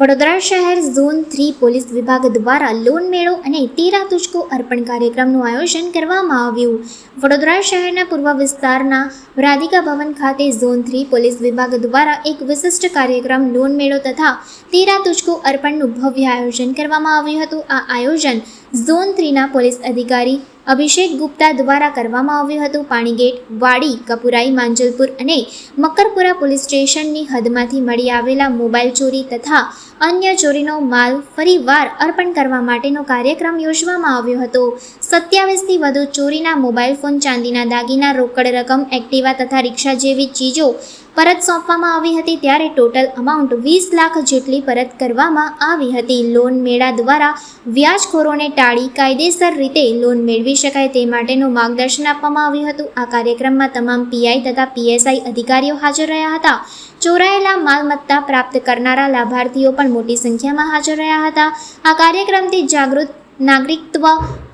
વડોદરા શહેર zone three police વિભાગ દ્વારા લોન મેળો અને તેરા તુચકો અર્પણ કાર્યક્રમનું આયોજન કરવામાં આવ્યું. વડોદરા શહેરના પૂર્વ વિસ્તારના રાધિકા ભવન ખાતે ઝોન થ્રી પોલીસ વિભાગ દ્વારા એક વિશિષ્ટ કાર્યક્રમ લોન મેળો તથા તેરા તુચકો અર્પણનું ભવ્ય આયોજન કરવામાં આવ્યું હતું. આ આયોજન ઝોન થ્રીના પોલીસ અધિકારી અભિષેક ગુપ્તા દ્વારા કરવામાં આવ્યું હતું. પાણીગેટ, વાડી, કપુરાઈ, માંજલપુર અને મકરપુરા પોલીસ સ્ટેશનની હદમાંથી મળી આવેલા મોબાઈલ ચોરી તથા અન્ય ચોરીનો માલ ફરીવાર અર્પણ કરવા માટેનો કાર્યક્રમ યોજવામાં આવ્યો હતો. સત્યાવીસથી વધુ ચોરીના મોબાઈલ ફોન, ચાંદીના દાગીના, રોકડ રકમ, એક્ટિવા તથા રિક્ષા જેવી ચીજો પરત સોંપવામાં આવી હતી ત્યારે ટોટલ અમાઉન્ટ વીસ લાખ જેટલી પરત કરવામાં આવી હતી. લોન મેળા દ્વારા વ્યાજખોરોને ટાળી કાયદેસર રીતે લોન મેળવી શકાય તે માટેનું માર્ગદર્શન આપવામાં આવ્યું હતું. આ કાર્યક્રમમાં તમામ પીઆઈ તથા પીએસઆઈ અધિકારીઓ હાજર રહ્યા હતા. ચોરાયેલા માલમત્તા પ્રાપ્ત કરનારા લાભાર્થીઓ પણ મોટી સંખ્યામાં હાજર રહ્યા હતા. આ કાર્યક્રમથી જાગૃત નાગરિકત્વ,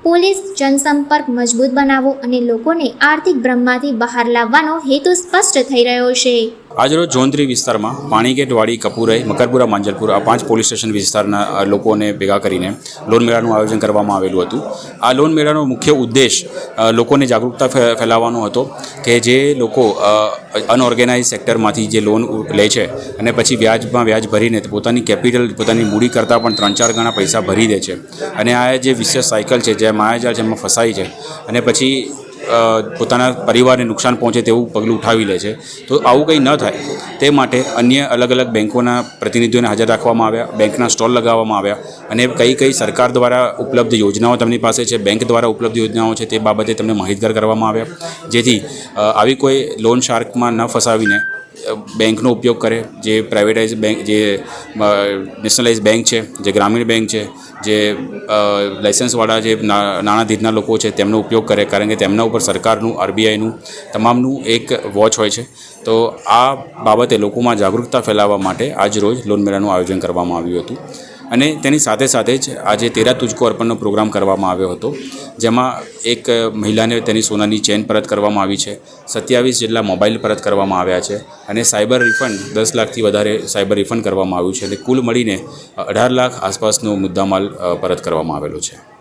પોલીસ જનસંપર્ક મજબૂત બનાવવો અને લોકોને આર્થિક ભ્રમમાંથી બહાર લાવવાનો હેતુ સ્પષ્ટ થઈ રહ્યો છે. આજરોજ જોંત્રી વિસ્તારમાં પાણીગેટ વાડી કપુરાઈ મકરપુરા, માંજલપુર આ પાંચ પોલીસ સ્ટેશન વિસ્તારના લોકોને ભેગા કરીને લોન મેળાનું આયોજન કરવામાં આવેલું હતું. આ લોન મેળાનો મુખ્ય ઉદ્દેશ લોકોને જાગૃતતા ફેલાવવાનો હતો કે જે લોકો અનઓર્ગેનાઇઝ સેક્ટરમાંથી જે લોન લે છે અને પછી વ્યાજમાં વ્યાજ ભરીને પોતાની કેપિટલ, પોતાની મૂડી કરતાં પણ ત્રણ ચાર ગણા પૈસા ભરી દે છે. અને આ જે વિશેષ સાયકલ છે, જે માયાજાળ એમાં ફસાય છે. અને પછી પોતાના પરિવારને નુકસાન પહોંચે તેવું પગલું ઉઠાવી લે છે. તો આવું કંઈ ન થાય, તે માટે અન્ય અલગ અલગ બેંકોના પ્રતિનિધિઓને હાજર રાખવામાં આવ્યા, બેંકના સ્ટોલ લગાવવામાં આવ્યા અને કઈ કઈ સરકાર દ્વારા ઉપલબ્ધ યોજનાઓ તેમની પાસે છે, બેંક દ્વારા ઉપલબ્ધ યોજનાઓ છે તે બાબતે તેમને માહિતગાર કરવામાં આવ્યા. જેથી આવી કોઈ લોન શાર્કમાં ન ફસાવીને બેંકનો ઉપયોગ કરે, જે પ્રાઇવેટાઇઝ બેંક જે નેશનલાઇઝ બેંક છે, જે ગ્રામીણ બેંક છે, જે લાઇસન્સવાળા જે નાણાધીરના લોકો છે, તેમનો ઉપયોગ કરે, કારણ કે તેમના ઉપર સરકારનું આરબીઆઈનું તમામનું એક વોચ હોય છે. તો આ બાબતે લોકોમાં જાગૃતતા ફેલાવવા માટે આજ રોજ લોન મેળાનું આયોજન કરવામાં આવ્યું હતું. અને તેની સાથે સાથે જ આજે તેરા તુજકો અર્પણનો પ્રોગ્રામ કરવામાં આવ્યો હતો. જેમાં એક મહિલાને તેની સોનાની ચેન પરત કરવામાં આવી છે. સત્યાવીસ જેટલા મોબાઈલ પરત કરવામાં આવ્યા છે અને સાયબર રિફંડ દસ લાખથી વધારે સાયબર રિફંડ કરવામાં આવ્યું છે. એટલે કુલ મળીને અઢાર લાખ આસપાસનો મુદ્દામાલ પરત કરવામાં આવેલો છે.